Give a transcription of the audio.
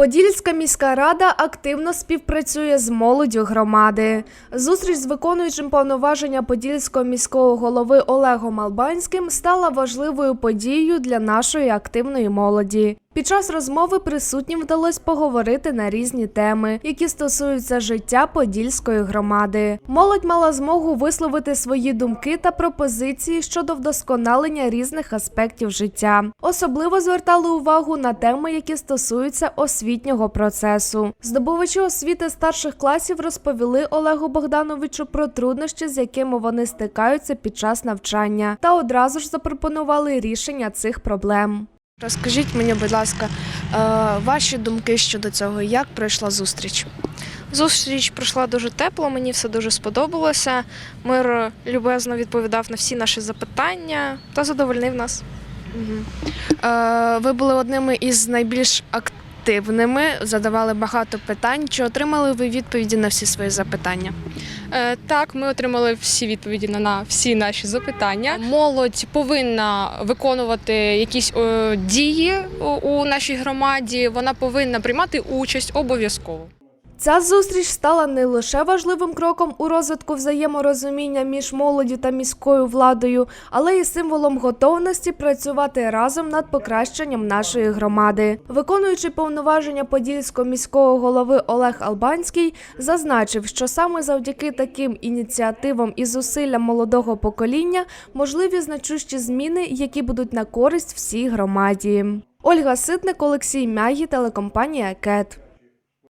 Подільська міська рада активно співпрацює з молоддю громади. Зустріч з виконуючим повноваження подільського міського голови Олегом Албанським стала важливою подією для нашої активної молоді. Під час розмови присутнім вдалося поговорити на різні теми, які стосуються життя подільської громади. Молодь мала змогу висловити свої думки та пропозиції щодо вдосконалення різних аспектів життя. Особливо звертали увагу на теми, які стосуються освітнього процесу. Здобувачі освіти старших класів розповіли Олегу Богдановичу про труднощі, з якими вони стикаються під час навчання, та одразу ж запропонували рішення цих проблем. Розкажіть мені, будь ласка, е, ваші думки щодо цього, як пройшла зустріч? Зустріч пройшла дуже тепло, мені все дуже сподобалося. Мир любезно відповідав на всі наші запитання та задовольнив нас. Угу. ви були одними із найбільш активними, задавали багато питань. Чи отримали ви відповіді на всі свої запитання? Е, Так, ми отримали всі відповіді на, на всі наші запитання. Молодь повинна виконувати якісь е, дії у, у нашій громаді. Вона повинна приймати участь обов'язково. Ця зустріч стала не лише важливим кроком у розвитку взаєморозуміння між молоддю та міською владою, але й символом готовності працювати разом над покращенням нашої громади. Виконуючи повноваження подільського міського голови Олег Албанський зазначив, що саме завдяки таким ініціативам і зусиллям молодого покоління можливі значущі зміни, які будуть на користь всій громаді. Ольга Ситник, Олексій Мягі, телекомпанія Кет.